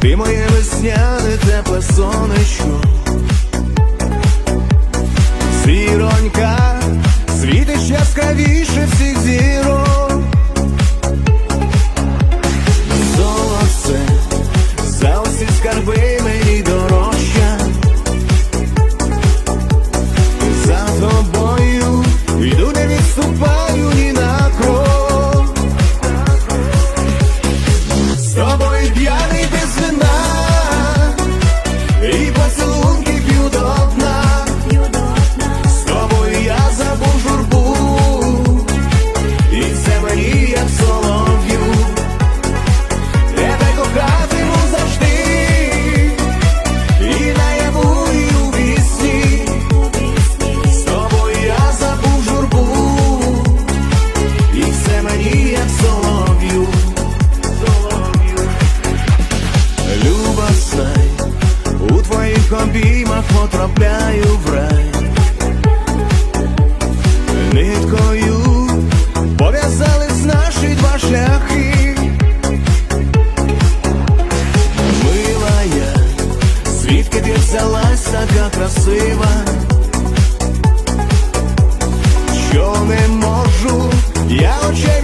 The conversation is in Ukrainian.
ти моє весняне тепле сонечко. Зіронька, світиш яскравіше всіх зірок. Золоце, за усі скарби мені дорожча. За тобою йду, не відступаю ні на крок. твоїх обіймах потрапляю в рай Ниткою пов'язались наші два шляхи. Мила я, звідки ти взялась така красива, що не можу, я очей.